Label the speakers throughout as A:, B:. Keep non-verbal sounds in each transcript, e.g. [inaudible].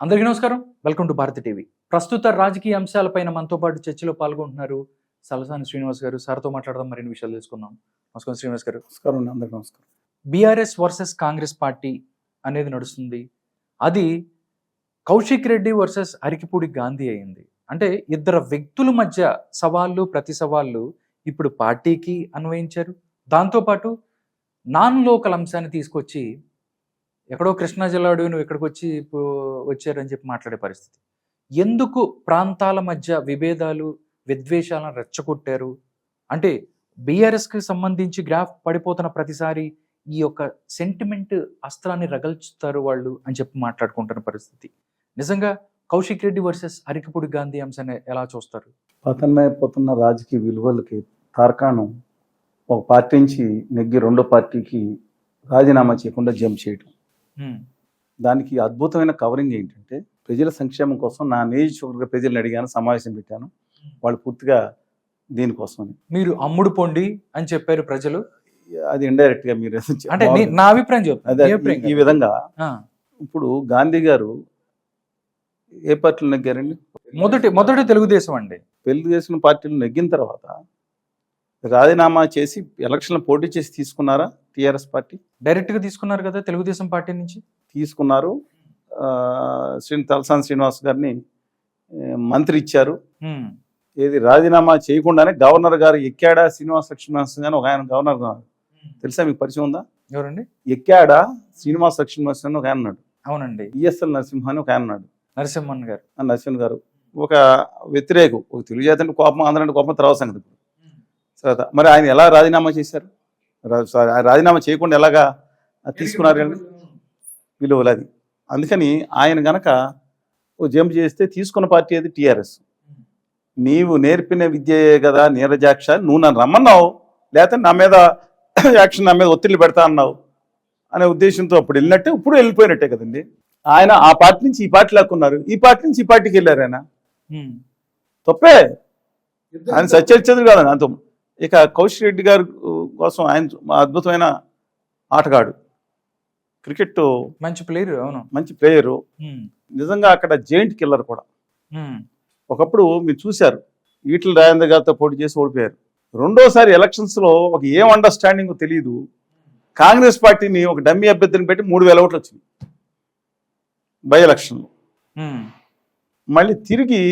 A: అందరికీ నమస్కారం. Welcome to Bharati TV ప్రస్తుత రాజకీయ అంశాలపైన మనతో పాటు చర్చలో పాల్గొంటున్నారు సలసాని శ్రీనివాస్ గారు. సార్తో మాట్లాడదాం మరిన్ని విషయాలు తెలుసుకుందాం. నమస్కారం శ్రీనివాస్ గారు.
B: నమస్కారం అందరికి నమస్కారం.
A: బీఆర్ఎస్ వర్సెస్ కాంగ్రెస్ పార్టీ అనేది నడుస్తుంది. అది కౌశిక్ రెడ్డి వర్సెస్ అరికిపూడి గాంధీ అయింది. అంటే ఇద్దరు వ్యక్తుల మధ్య సవాళ్ళు ప్రతి సవాళ్ళు ఇప్పుడు పార్టీకి అన్వయించారు. దాంతోపాటు నాన్ లోకల్ అంశాన్ని తీసుకొచ్చి ఎక్కడో కృష్ణా జిల్లాడు నువ్వు ఇక్కడికి వచ్చి వచ్చారని చెప్పి మాట్లాడే పరిస్థితి. ఎందుకు ప్రాంతాల మధ్య విభేదాలు విద్వేషాలను రెచ్చగొట్టారు? అంటే బీఆర్ఎస్కి సంబంధించి గ్రాఫ్ పడిపోతున్న ప్రతిసారి ఈ యొక్క సెంటిమెంట్ అస్త్రాన్ని రగల్చుతారు వాళ్ళు అని చెప్పి మాట్లాడుకుంటున్న పరిస్థితి. నిజంగా కౌశిక్ రెడ్డి వర్సెస్ అరికపూడి గాంధీ అంశాన్ని ఎలా చూస్తారు?
B: పతనమైపోతున్న రాజకీయ విలువలకి తార్కాణం ఒక పార్టీ నుంచి నెగ్గి రెండో పార్టీకి రాజీనామా చేయకుండా జంప్ చేయడం దానికి అద్భుతమైన కవరింగ్ ఏంటంటే ప్రజల సంక్షేమం కోసం నా నియోజకవర్గ ప్రజలను అడిగాను సమావేశం పెట్టాను. వాళ్ళు పూర్తిగా దీనికోసం
A: మీరు అమ్ముడు పొండి అని చెప్పారు ప్రజలు?
B: అది ఇండైరెక్ట్గా మీరు
A: అంటే నీ- అభిప్రాయం చెప్తాను
B: ఈ. విధంగా. ఇప్పుడు గాంధీ గారు ఏ పార్టీలు నెగ్గారండి?
A: మొదటి మొదటి తెలుగుదేశం అండి.
B: తెలుగుదేశం పార్టీలు నెగ్గిన తర్వాత రాజీనామా చేసి ఎలక్షన్లు పోటీ చేసి తీసుకున్నారా? TRS party.
A: డైరెక్ట్గా తీసుకున్నారు కదా తెలుగుదేశం పార్టీ నుంచి?
B: తీసుకున్నారు. శ్రీ తలసాని శ్రీనివాస్ గారిని మంత్రి ఇచ్చారు. ఏది రాజీనామా చేయకుండానే గవర్నర్ గారు ఎక్కాడా శ్రీనివాస లక్ష్మీనివాస్ గారు ఒక ఆయన గవర్నర్ గారు తెలుసా మీకు పరిచయం ఉందా?
A: ఎవరండి?
B: ఎక్కాడా శ్రీనివాస లక్ష్మీనివాస్ అని ఒక ఆయన ఉన్నాడు
A: అవునండి.
B: ఈఎస్ఎల్ నరసింహ అని ఒక ఆయన ఉన్నాడు
A: నరసింహన్ గారు.
B: నరసింహన్ గారు. ఒక వ్యతిరేకు ఒక తెలుగు జాతి కోపం ఆంధ్ర కోపం తర్వాత సంగతి. తర్వాత మరి ఆయన ఎలా రాజీనామా చేశారు? రాజీనామా చేయకుండా ఎలాగా తీసుకున్నారు? విలువలు అది. అందుకని ఆయన గనక ఓ జంప్ చేస్తే తీసుకున్న పార్టీ అది టీఆర్ఎస్. నీవు నేర్పిన విద్యే కదా నీరజాక్ష నువ్వు నన్ను రమ్మన్నావు. లేకపోతే నా మీద [coughs] యాక్షన్ నా మీద ఒత్తిడి పెడతా అన్నావు. అనే ఉద్దేశంతో అప్పుడు వెళ్ళినట్టే ఇప్పుడు వెళ్ళిపోయినట్టే కదండి. ఆయన ఆ పార్టీ నుంచి ఈ పార్టీ లాక్కున్నారు ఈ పార్టీ నుంచి ఈ పార్టీకి వెళ్ళారు ఆయన. తప్పే. ఆయన సత్యరిచంద్రుడు కాదు అంత ఇక కౌశిక్ రెడ్డి గారి కోసం ఆయన అద్భుతమైన ఆటగాడు. క్రికెట్
A: మంచి ప్లేయర్ అవును.
B: మంచి ప్లేయరు. నిజంగా అక్కడ జైంట్ కిల్లర్ కూడా. ఒకప్పుడు మీరు చూశారు ఈటల రాజేంద్ర గారితో పోటీ చేసి ఓడిపోయారు. రెండోసారి ఎలక్షన్స్లో ఒక ఏం అండర్స్టాండింగ్ తెలియదు కాంగ్రెస్ పార్టీని ఒక డమ్మీ అభ్యర్థిని పెట్టి మూడు వేల ఓట్లు వచ్చింది బై ఎలక్షన్లో. మళ్ళీ తిరిగి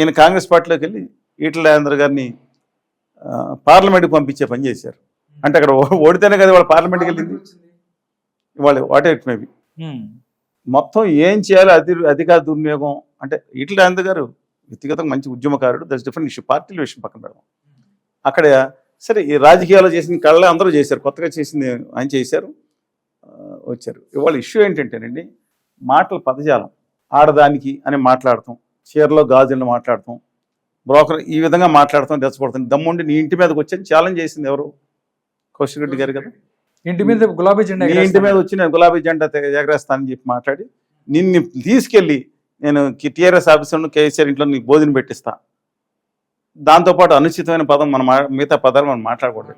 B: ఈయన కాంగ్రెస్ పార్టీలోకి వెళ్ళి ఈటల రాజేంద్ర గారిని పార్లమెంట్కి పంపించే పని చేశారు. అంటే అక్కడ ఓడితేనే కదా వాళ్ళు పార్లమెంట్కి వెళ్ళింది? వాళ్ళు వాట్ ఇట్ మేబీ. మొత్తం ఏం చేయాలో అధి అధికార దుర్వినియోగం. అంటే ఈటల రాజేంద్ర గారు? వ్యక్తిగతంగా మంచి ఉద్యమకారుడు. దట్స్ డిఫరెంట్ ఇష్యూ పార్టీల విషయం పక్కన పెడదాం. అక్కడ సరే ఈ రాజకీయాల్లో చేసిన కళ్ళే అందరూ చేశారు. కొత్తగా చేసింది ఆయన చేశారు. వచ్చారు. ఇవాళ ఇష్యూ ఏంటంటేనండి మాటల పదజాలం. ఆడదానికి అని మాట్లాడతాం. చీరలో గాజులను మాట్లాడతాం. బ్రోకర్ ఈ విధంగా మాట్లాడతాం రెచ్చగొడతాం దమ్ముండి నీ ఇంటి మీదకి వచ్చి ఛాలెంజ్ చేసింది ఎవరు? కౌశిక్ రెడ్డి గారు కదా.
A: ఇంటి మీద గులాబీ జెండా
B: నీ ఇంటి. మీద వచ్చి నేను గులాబీ జెండా ఎగరేస్తానని చెప్పి మాట్లాడి నిన్ను తీసుకెళ్ళి నేను టీఆర్ఎస్ ఆఫీసర్ను కేసీఆర్ ఇంట్లో నీకు భోజనం పెట్టిస్తా. దాంతోపాటు అనుచితమైన పదం మనం మిగతా పదాలు మనం మాట్లాడకూడదు.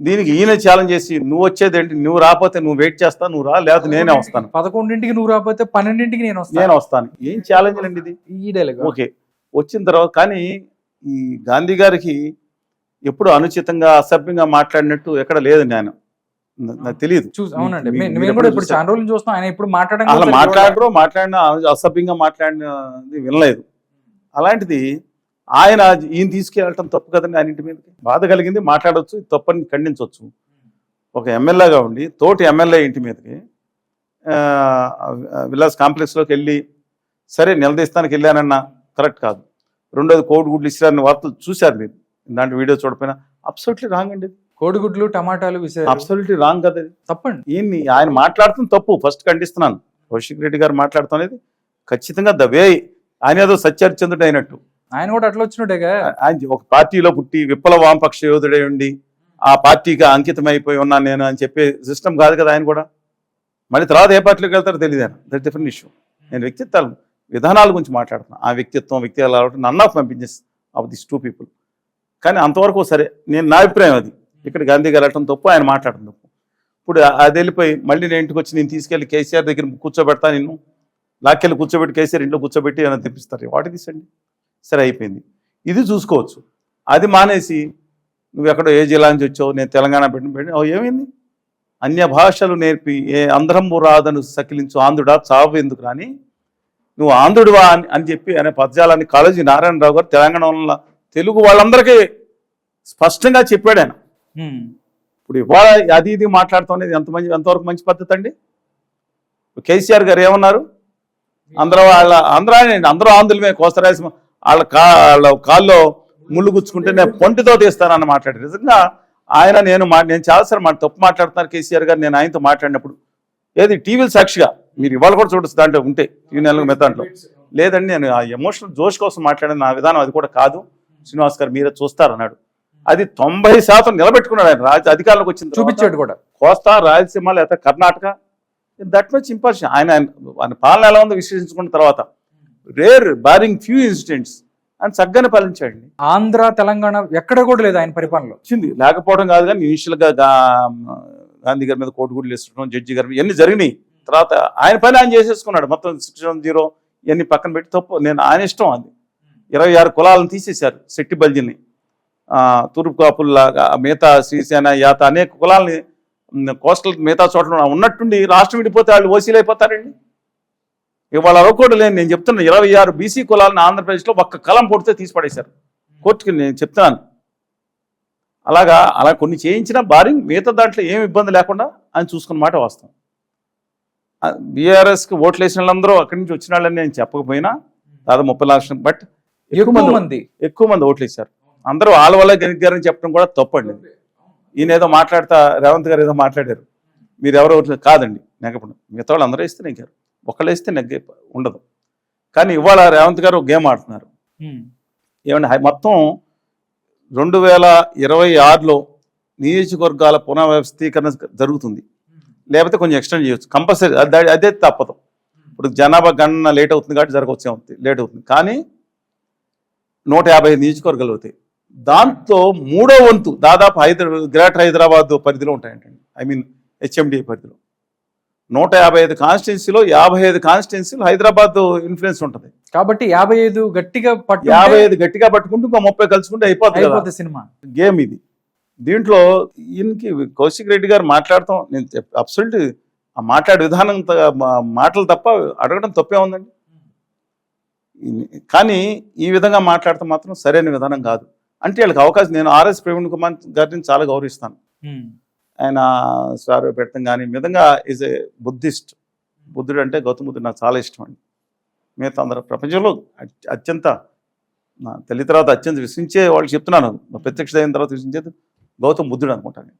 B: దీనికి ఈయన ఛాలెంజ్ చేసి నువ్వు వచ్చేదేంటి నువ్వు రాకపోతే నువ్వు వెయిట్ చేస్తా నువ్వు రా లేకపోతే నేనే వస్తాను.
A: పదకొండింటికి నువ్వు రాకపోతే పన్నెండింటికి నేను వస్తాను.
B: నేను వస్తాను. ఏం ఛాలెంజ్ అండి ఇది ఓకే. వచ్చిన తర్వాత కానీ ఈ గాంధీ గారికి ఎప్పుడు అనుచితంగా అసభ్యంగా మాట్లాడినట్టు ఎక్కడ లేదు నేను నాకు తెలియదు
A: సరిగ్గా
B: మాట్లాడరు మాట్లాడిన అసభ్యంగా మాట్లాడినది వినలేదు. అలాంటిది ఆయన ఈయన తీసుకెళ్ళటం తప్పు కదండి ఆయన ఇంటి మీదకి? బాధ కలిగింది మాట్లాడవచ్చు తప్పని ఖండించవచ్చు ఒక ఎమ్మెల్యేగా ఉండి తోటి ఎమ్మెల్యే ఇంటి మీదకి విలాస్ కాంప్లెక్స్లోకి వెళ్ళి సరే నిలదీస్తానికి వెళ్ళానన్నా కరెక్ట్ కాదు. రెండోది కోడి గుడ్లు ఇస్తారని వార్తలు చూశారు మీరు. ఇలాంటి వీడియో చూడపోయినా అబ్సల్యూట్లీ రాంగ్ అండి
A: కోడిగుడ్లు టమాటాలు
B: అబ్సల్యూట్లీ రాంగ్ కదా
A: తప్పండి.
B: ఈయన్ని ఆయన మాట్లాడుతున్న తప్పు. ఫస్ట్ ఖండిస్తున్నాను. కౌశిక్ రెడ్డి గారు మాట్లాడుతున్నది ఖచ్చితంగా ద వే ఆయన ఏదో సత్యహరిచంద్రుడు అయినట్టు.
A: ఆయన కూడా అట్లా వచ్చినట్టుగా?
B: ఆయన ఒక పార్టీలో పుట్టి విప్లవ వామపక్ష యోధుడై ఉండి ఆ పార్టీకి అంకితం అయిపోయి ఉన్నాను నేను అని చెప్పే సిస్టమ్ కాదు కదా ఆయన కూడా. మళ్ళీ తర్వాత ఏ పార్టీలోకి వెళ్తారో తెలియదు ఆయన. దట్ డిఫరెంట్ ఇష్యూ నేను వ్యక్తిత్వాలు విధానాల గురించి మాట్లాడుతున్నాను ఆ వ్యక్తిత్వం వ్యక్తిత్వాలు none of my business of this two people. కానీ అంతవరకు సరే నేను నా అభిప్రాయం అది. ఇక్కడ గాంధీ గారు వెళ్ళటం తప్పు ఆయన మాట్లాడటం తప్పు. ఇప్పుడు అది వెళ్ళిపోయి మళ్ళీ నేను ఇంటికి వచ్చి నేను తీసుకెళ్ళి కేసీఆర్ దగ్గర కూర్చోబెడతా నిన్ను. లాక్కెళ్ళి కూర్చోబెట్టి కేసీఆర్ ఇంట్లో కూర్చోబెట్టి ఏమైనా తెప్పిస్తారు? వాటి తీసండి సరే అయిపోయింది. ఇది చూసుకోవచ్చు. అది మానేసి నువ్వు ఎక్కడో ఏ జిల్లా నుంచి వచ్చావు? నేను తెలంగాణ పెట్టిన పెట్టి ఏమైంది? అన్య భాషలు నేర్పి ఏ అంధ్రంబు రాదను సకిలించు ఆంధ్రుడా చావు ఎందుకు రాని నువ్వు ఆంధ్రుడివా అని అని చెప్పి అనే పద్యాలని కాళోజీ నారాయణరావు గారు తెలంగాణ తెలుగు వాళ్ళందరికీ స్పష్టంగా చెప్పాడు ఆయన. ఇప్పుడు ఇవాళ అది ఇది మాట్లాడతాం అనేది ఎంత మంచి ఎంతవరకు మంచి పద్ధతి అండి? కేసీఆర్ గారు ఏమన్నారు? అందరూ వాళ్ళ అందరూ ఆయన అందరూ ఆంధ్రులమే కోస్తరాయసం వాళ్ళ కా వాళ్ళ కాల్లో ముళ్ళు గుచ్చుకుంటే నేను పొంటితో తీస్తానని మాట్లాడారు. నిజంగా ఆయన నేను మా నేను చాలాసార్లు మాట తప్పు మాట్లాడుతున్నారు కేసీఆర్ గారు. నేను ఆయనతో మాట్లాడినప్పుడు ఏది? టీవీలు సాక్షిగా. మీరు ఇవాళ కూడా చూడొచ్చు దాంట్లో ఉంటే టీవీ నెలల మీద దాంట్లో. లేదండి నేను ఆ ఎమోషనల్ జోష్ కోసం మాట్లాడిన నా విధానం అది కూడా కాదు. శ్రీనివాస్ గారు మీరే చూస్తారన్నాడు. అది తొంభై శాతం నిలబెట్టుకున్నాడు ఆయన రాజ అధికారంలోకి తర్వాత.
A: చూపించాడు కూడా.
B: కోస్తా రాయలసీమ లేకపోతే కర్ణాటక. దట్ మచ్ ఇంపార్టెంట్ ఆయన ఆయన పాలన ఎలా ఉందో విశ్లేషించుకున్న తర్వాత రేర్ బారింగ్ ఫ్యూ ఇన్సిడెంట్స్ ఆయన చక్కగానే పాలించాడండి.
A: ఆంధ్ర తెలంగాణ ఎక్కడ కూడా లేదు ఆయన పరిపాలనలో.
B: వచ్చింది. లేకపోవడం కాదు కానీ ఇనిషియల్గా గా- గాంధీ గారి మీద కోటిగుడ్లు వేసుకోవడం జడ్జి గారి మీద ఇవన్నీ జరిగినాయి. తర్వాత ఆయన పని ఆయన చేసేసుకున్నాడు. మొత్తం సిక్స్ జీరో ఇవన్నీ పక్కన పెట్టి తప్పు. నేను ఆయన ఇష్టం అది. ఇరవై ఆరు కులాలను తీసేశారు శెట్టి బల్జిని. తూర్పు కాపుల్లాగా మిగతా శ్రీసేన యాత అనేక కులాలని కోస్టల్ మిగతా చోట్ల ఉన్నట్టుండి రాష్ట్రం విడిపోతే వాళ్ళు ఓసీలు అయిపోతారండి. ఇవాళ అవ్వకూడదు లేని నేను చెప్తున్నా ఇరవై ఆరు బీసీ కులాలను ఆంధ్రప్రదేశ్లో ఒక్క కలం పొడితే తీసి పడేశారు కోర్టుకి నేను చెప్తున్నాను. అలాగా అలా కొన్ని చేయించినా భారీ మిగతా దాంట్లో ఏమి ఇబ్బంది లేకుండా ఆయన చూసుకున్న మాట వాస్తవం. బీఆర్ఎస్కి ఓట్లు వేసిన వాళ్ళందరూ అక్కడి నుంచి వచ్చిన వాళ్ళని నేను చెప్పకపోయినా దాదాపు ముప్పై లక్షలు బట్
A: ఎక్కువ మంది
B: ఎక్కువ మంది ఓట్లు వేశారు. అందరూ వాళ్ళ వల్ల గెలిగారని చెప్పడం కూడా తప్పండి. ఈయన ఏదో మాట్లాడతా రేవంత్ గారు ఏదో మాట్లాడారు. మీరు ఎవరు ఓట్లు కాదండి. నెగ్గపడం మిగతా వాళ్ళు అందరూ వేస్తే నెగ్గారు. ఒకళ్ళు వేస్తే నెగ్గే ఉండదు. కానీ ఇవాళ రేవంత్ గారు ఒక గేమ్ ఆడుతున్నారు. హై- మొత్తం రెండు వేల ఇరవై ఆరులో నియోజకవర్గాల పునఃవ్యవస్థీకరణ జరుగుతుంది. లేకపోతే కొంచెం ఎక్స్టెండ్ చేయొచ్చు. కంపల్సరీ. అదే తప్పదు. ఇప్పుడు జనాభా గణన లేట్ అవుతుంది కాబట్టి జరగవచ్చు లేట్ అవుతుంది. కానీ నూట యాభై ఐదు నియోజకవర్గాలు అవుతాయి. దాంతో మూడో వంతు దాదాపు హైదరాబాద్ గ్రేటర్ హైదరాబాద్ పరిధిలో ఉంటాయంటండి. ఐ మీన్ హెచ్ఎండి పరిధిలో. నూట యాభై ఐదు కాన్స్టిట్యున్సీలో యాభై ఐదు కాన్స్టిట్యున్సీలు హైదరాబాద్ ఇన్ఫ్లుయెన్స్ ఉంటుంది.
A: కాబట్టి యాభై ఐదు గట్టిగా పట్టు
B: యాభై ఐదు గట్టిగా పట్టుకుంటూ ఇంకో ముప్పై కలుసుకుంటే. అయిపోతుంది
A: సినిమా.
B: గేమ్ ఇది. దీంట్లో ఈయనకి కౌశిక్ రెడ్డి గారు మాట్లాడతాం నేను అబ్సల్ట్ ఆ మాట్లాడే విధానం మాటలు తప్ప అడగడం తప్పే ఉందండి. కానీ ఈ విధంగా మాట్లాడటం మాత్రం సరైన విధానం కాదు. అంటే వీళ్ళకి అవకాశం నేను ఆర్ఎస్ ప్రవీణ్ కుమార్ గారిని చాలా గౌరవిస్తాను. ఆయన సార్ పెట్టడం కానీ విధంగా ఈజ్ ఏ బుద్ధిస్ట్. బుద్ధుడు అంటే గౌతమ బుద్ధుడు నాకు చాలా ఇష్టం అండి. మిగతా అందరూ ప్రపంచంలో అత్య- అత్యంత నా తల్లి తర్వాత అత్యంత విశ్వించే వాళ్ళు చెప్తున్నాను. ప్రత్యక్ష అయిన తర్వాత విశ్వించేది గౌతమ బుద్ధుడు అనుకుంటాను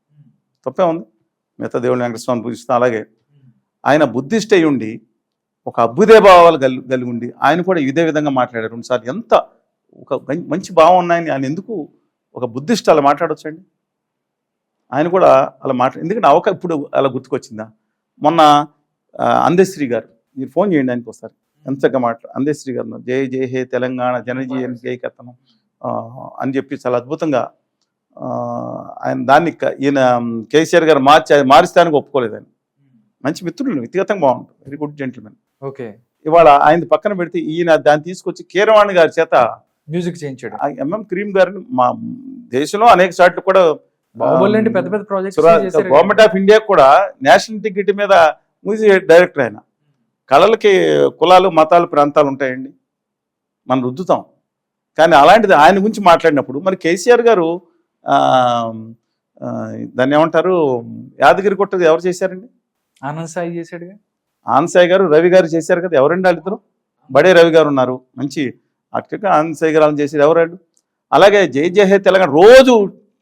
B: తప్పే ఉంది. మిగతా దేవుడు వెంకటస్వామి పూజిస్తాను అలాగే. ఆయన బుద్ధిస్ట్ అయి ఉండి ఒక అభ్యుదయ భావాలు కలిగి కలిగి ఉండి ఆయన కూడా ఇదే విధంగా మాట్లాడారు. రెండుసార్లు ఎంత ఒక మంచి భావం ఉన్నాయని ఆయన ఎందుకు ఒక బుద్ధిస్ట్ అలా మాట్లాడొచ్చండి? ఆయన కూడా అలా మాట్లా ఎందుకంటే అవకాశం ఇప్పుడు అలా గుర్తుకొచ్చిందా? మొన్న అందేశ్రీ అందశ్రీ గారు మీరు ఫోన్ చేయండి ఆయనకి ఒకసారి. ఎంతగా మాట్లా అందశ్రీ గారు జై జై హే తెలంగాణ జనజీవన్ జై కథనం అని చెప్పి చాలా అద్భుతంగా ఆయన దాన్ని ఈయన కేసీఆర్ గారు మార్చి మారిస్తానికి ఒప్పుకోలేదు ఆయన. మంచి మిత్రులు వ్యక్తిగతంగా బాగుంటారు. Very good gentlemen
A: okay.
B: ఇవాళ ఆయన పక్కన పెడితే ఈయన దాన్ని తీసుకొచ్చి కీరవాణి గారి చేత
A: మ్యూజిక్ చేయించాడు.
B: ఎంఎం క్రీమ్ గారిని మా దేశంలో అనేక సార్లు కూడా
A: పెద్ద పెద్ద ప్రాజెక్ట్స్ చేశారు
B: గవర్నమెంట్ ఆఫ్ ఇండియా కూడా నేషనల్ టికెట్ మీద మ్యూజిక్ డైరెక్టర్ ఆయన. కళలకి కులాలు మతాలు ప్రాంతాలు ఉంటాయండి. మనం రుద్దుతాం. కానీ అలాంటిది ఆయన గురించి మాట్లాడినప్పుడు మరి కేసీఆర్ గారు దాన్ని ఏమంటారు? యాదగిరి కొట్టది ఎవరు చేశారండి?
A: ఆనంద్ సాయి చేశాడుగా.
B: ఆన్సాయి గారు రవి గారు చేశారు కదా ఎవరండి వాళ్ళిద్దరు? బడే రవి గారు ఉన్నారు. మంచి అటుగా ఆన్సాయి గారు వాళ్ళని చేసేది ఎవరాడు అలాగే జై జై హే తెలంగాణ రోజు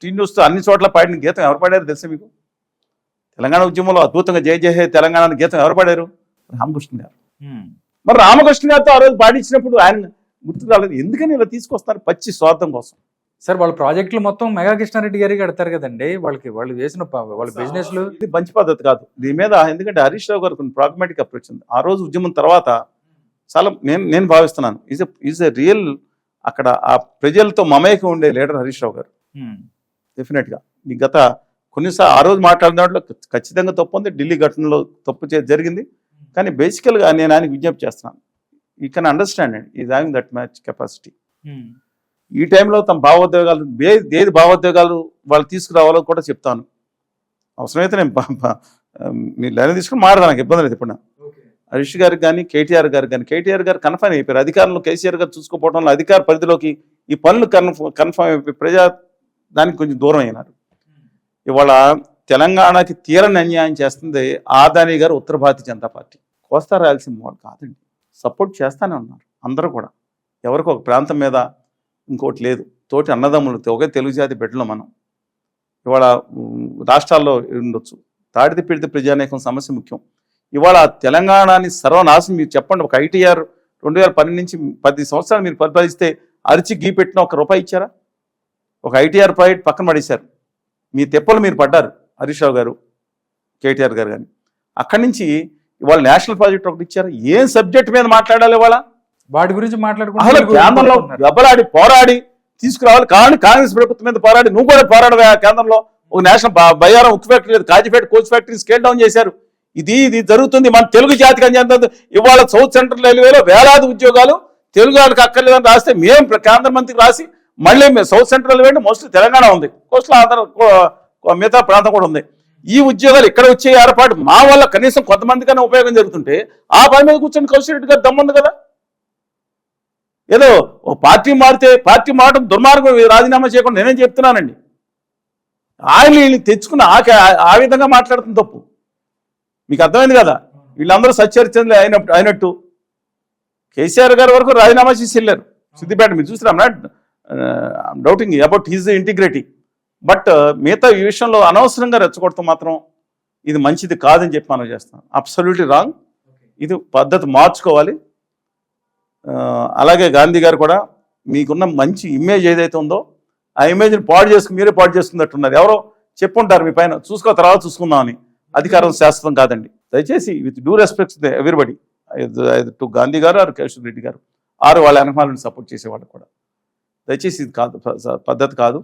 B: టీ న్యూస్తో అన్ని చోట్ల పాడిన గీతం ఎవరు పాడారు తెలుసా మీకు? తెలంగాణ ఉద్యమంలో అద్భుతంగా జై జై హే తెలంగాణ గీతం ఎవరు పాడారు? రామకృష్ణ గారు. మరి రామకృష్ణ గారితో ఆ రోజు పాడించినప్పుడు ఆయన గుర్తు రాలేదు. ఎందుకని ఇలా తీసుకొస్తారు పచ్చి స్వార్థం కోసం.
A: సార్ వాళ్ళ ప్రాజెక్టులు మొత్తం మెగా కృష్ణారెడ్డి గారికి కడతారు కదండి. వాళ్ళకి వాళ్ళు చేసిన వాళ్ళ బిజినెస్
B: ఇది మంచి పద్ధతి కాదు. దీని మీద ఎందుకంటే హరీష్ రావు గారు కొన్ని ప్రాగ్మాటిక్ అప్రోచ్ ఉంది. ఆ రోజు ఉద్యమం తర్వాత చాలా నేను నేను భావిస్తున్నాను. ఈజ్ ఈజ్ ఎ రియల్ అక్కడ ఆ ప్రజలతో మమేకం ఉండే లీడర్ హరీష్ రావు గారు. డెఫినెట్గా. ఈ గత కొన్నిసార్లు ఆ రోజు మాట్లాడిన దాంట్లో ఖచ్చితంగా తప్పు ఉంది. ఢిల్లీ ఘటనలో తప్పు చే జరిగింది. కానీ బేసికల్గా నేను ఆయనకి విజ్ఞప్తి చేస్తున్నాను. You can understand and is having that match capacity ఈ టైంలో తమ భావోద్వేగాలు ఏది భావోద్వేగాలు వాళ్ళు తీసుకురావాలో కూడా చెప్తాను. అవసరమైతే నేను మీరు లైన్ తీసుకుని మాట్లాడదాను నాకు ఇబ్బంది లేదు ఇప్పుడు. హరీష్ గారికి కానీ కేటీఆర్ గారికి కానీ కేటీఆర్ గారు కన్ఫర్మ్ అయిపోయారు. అధికారంలో కేసీఆర్ గారు చూసుకోపోవడంలో అధికార పరిధిలోకి ఈ పనులు కన్ఫర్మ్ కన్ఫర్మ్ అయిపోయి ప్రజా దానికి కొంచెం దూరం అయినారు. ఇవాళ తెలంగాణకి తీరని అన్యాయం చేస్తుంది ఆదాని గారు ఉత్తర భారతీయ జనతా పార్టీ. కోస్తా రాయలసీమ వాళ్ళు కాదండి. సపోర్ట్ చేస్తానే ఉన్నారు అందరూ కూడా. ఎవరికి ఒక ప్రాంతం మీద ఇంకోటి లేదు. తోటి అన్నదమ్ములు ఒకే తెలుగు జాతి బిడ్డలు మనం. ఇవాళ రాష్ట్రాల్లో ఉండొచ్చు. తాడిది పీడిత ప్రజానేకం సమస్య ముఖ్యం. ఇవాళ తెలంగాణని సర్వనాశనం మీరు చెప్పండి. ఒక ఐటీఆర్ రెండు వేల పన్నెండు నుంచి పది సంవత్సరాలు మీరు పరిపాలిస్తే అరిచి గీ పెట్టిన ఒక రూపాయి ఇచ్చారా? ఒక ఐటీఆర్ ప్రాజెక్ట్ పక్కన పడేశారు. మీ తెప్పలు మీరు పడ్డారు హరీష్ రావు గారు కేటీఆర్ గారు కానీ అక్కడి నుంచి ఇవాళ నేషనల్ ప్రాజెక్ట్ ఒకటి ఇచ్చారు? ఏం సబ్జెక్ట్ మీద మాట్లాడాలి ఇవాళ?
A: వాటి గురించి మాట్లాడుకుంటే
B: కేంద్రంలో దెబ్బలాడి పోరాడి తీసుకురావాలి. కానీ కాంగ్రెస్ ప్రభుత్వం మీద పోరాడి నువ్వు కూడా పోరాడవా కేంద్రంలో. ఒక నేషనల్ బయ్యారం ఉక్కు ఫ్యాక్టరీ లేదు Kazipet coach factory scale down చేశారు. ఇది ఇది జరుగుతుంది. మన తెలుగు జాతికి అని చెందుతుంది ఇవాళ సౌత్ సెంట్రల్ రైల్వేలో వేలాది ఉద్యోగాలు తెలుగు వాళ్ళకి అక్కర్లేదని రాస్తే మేము కేంద్ర మంత్రికి రాసి మళ్ళీ మేము South Central Railway mostly Telangana ఉంది. కోస్టల్ ఆంధ్ర మిగతా ప్రాంతం కూడా ఉంది. ఈ ఉద్యోగాలు ఇక్కడ వచ్చే ఏర్పాటు మా వల్ల కనీసం కొంతమందికైనా ఉపయోగం జరుగుతుంటే ఆ పని మీద కూర్చొని కౌశల్ రెడ్డి గారు దమ్ముంది కదా. ఏదో ఒక పార్టీ మారితే పార్టీ మారడం దుర్మార్గం రాజీనామా చేయకుండా నేనేం చెప్తున్నానండి? ఆయన వీళ్ళని తెచ్చుకున్న ఆ విధంగా మాట్లాడుతుంది తప్పు. మీకు అర్థమైంది కదా? వీళ్ళందరూ సచ్చరిచంద్రులు అయినప్పుడు అయినట్టు. కేసీఆర్ గారి వరకు రాజీనామా చేసి వెళ్ళారు. సిద్దిపేట మీరు చూసినా doubting about his integrity but మిగతా ఈ విషయంలో అనవసరంగా రెచ్చగొడతాం మాత్రం ఇది మంచిది కాదని చెప్పి మనం చేస్తాం. అబ్సల్యూట్లీ రాంగ్ ఇది పద్ధతి మార్చుకోవాలి. అలాగే గాంధీ గారు కూడా మీకున్న మంచి ఇమేజ్ ఏదైతే ఉందో ఆ ఇమేజ్ని పాడు చేసుకుని మీరే పాడు చేసుకున్నట్టున్నారు. ఎవరో చెప్పుంటారు మీ పైన చూసుకో తర్వాత చూసుకుందామని అధికారం శాశ్వతం కాదండి. దయచేసి with due respects everybody to Gandhi గారు ఆరు కేశవ్ రెడ్డి గారు ఆరు వాళ్ళ వెనకమాలను సపోర్ట్ చేసేవాళ్ళు కూడా. దయచేసి ఇది కాదు పద్ధతి కాదు.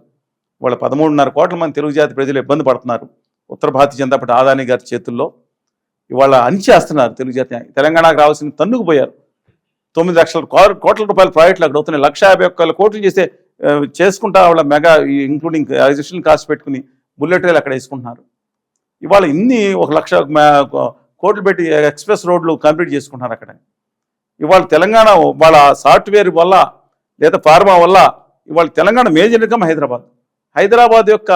B: వాళ్ళ పదమూడున్నర కోట్ల మంది తెలుగు జాతి ప్రజలు ఇబ్బంది పడుతున్నారు. ఉత్తర భారతీయ జనతా పార్టీ ఆదాని గారి చేతుల్లో. ఇవాళ అణిచేస్తున్నారు తెలుగు జాతి. తెలంగాణకు రావాల్సిన తన్నుకుపోయారు. తొమ్మిది లక్షల కోట్ల రూపాయల ప్రాజెక్టులు అక్కడ అవుతున్నాయి. లక్ష యాభై ఒక్క కోట్లు చేస్తే చేసుకుంటా వాళ్ళ మెగా ఇంక్లూడింగ్ రిజిస్ట్రేషన్ కాస్ట్ పెట్టుకుని బుల్లెట్ రైలు అక్కడ వేసుకుంటున్నారు. ఇవాళ ఇన్ని ఒక లక్ష కోట్లు పెట్టి ఎక్స్ప్రెస్ రోడ్లు కంప్లీట్ చేసుకుంటున్నారు అక్కడ. ఇవాళ తెలంగాణ వాళ్ళ సాఫ్ట్వేర్ వల్ల లేదా ఫార్మా వల్ల ఇవాళ తెలంగాణ మేజర్ ఇన్కమ్ హైదరాబాద్. హైదరాబాద్ యొక్క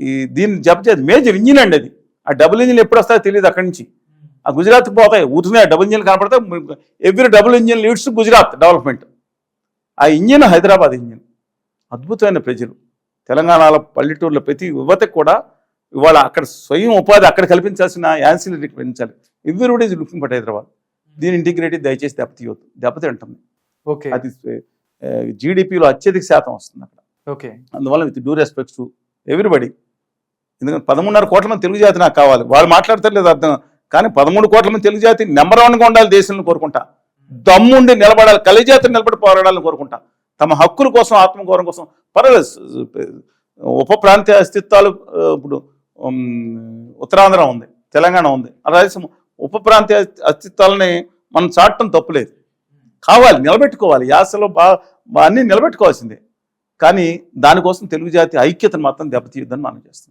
B: ఈ దీన్ని జపచేది మేజర్ ఇంజిన్ అండి అది. ఆ డబుల్ ఇంజిన్ ఎప్పుడు వస్తాయో తెలియదు అక్కడి నుంచి. ఆ గుజరాత్కి పోతాయి. ఊరుతున్నాయి డబుల్ ఇంజిన్ కనపడతాయి every double engine leads Gujarat development ఆ ఇంజిన్ హైదరాబాద్ ఇంజిన్. అద్భుతమైన ప్రజలు. తెలంగాణలో పల్లెటూరులో ప్రతి యువతకు కూడా ఇవాళ అక్కడ స్వయం ఉపాధి అక్కడ కల్పించాల్సిన యాన్సిలరీ పెంచాలి everybody is looking for Hyderabad. దీని ఇంటిగ్రేటీ దయచేసి దెబ్బతీయవద్దు దెబ్బతింటుంది
A: ఓకే.
B: అది జీడిపిలో అత్యధిక శాతం వస్తుంది అక్కడ.
A: ఓకే.
B: అందువల్ల with due respects to everybody ఎందుకంటే పదమూడున్నర కోట్ల మంది తెలుగు జాతి నాకు కావాలి. వాళ్ళు మాట్లాడతారు లేదు అర్థం కానీ పదమూడు కోట్ల మంది తెలుగు జాతి నెంబర్ వన్గా ఉండాలి దేశంలో కోరుకుంటా. దమ్ముండి నిలబడాలి కలిగి జాతిని నిలబడి పోరాడాలని కోరుకుంటా. తమ హక్కుల కోసం ఆత్మగౌరవం కోసం పర్వాలేదు. ఉప ప్రాంతీయ అస్తిత్వాలు ఇప్పుడు ఉత్తరాంధ్ర ఉంది తెలంగాణ ఉంది. రాయలసీమ ఉప ప్రాంతీయ అస్తిత్వాలని మనం చాటడం తప్పులేదు. కావాలి నిలబెట్టుకోవాలి. యాసలో బా బా- అన్నీ నిలబెట్టుకోవాల్సిందే. కానీ దానికోసం తెలుగు జాతి ఐక్యతను మాత్రం దెబ్బతీయొద్దని మనం చేస్తున్నాం.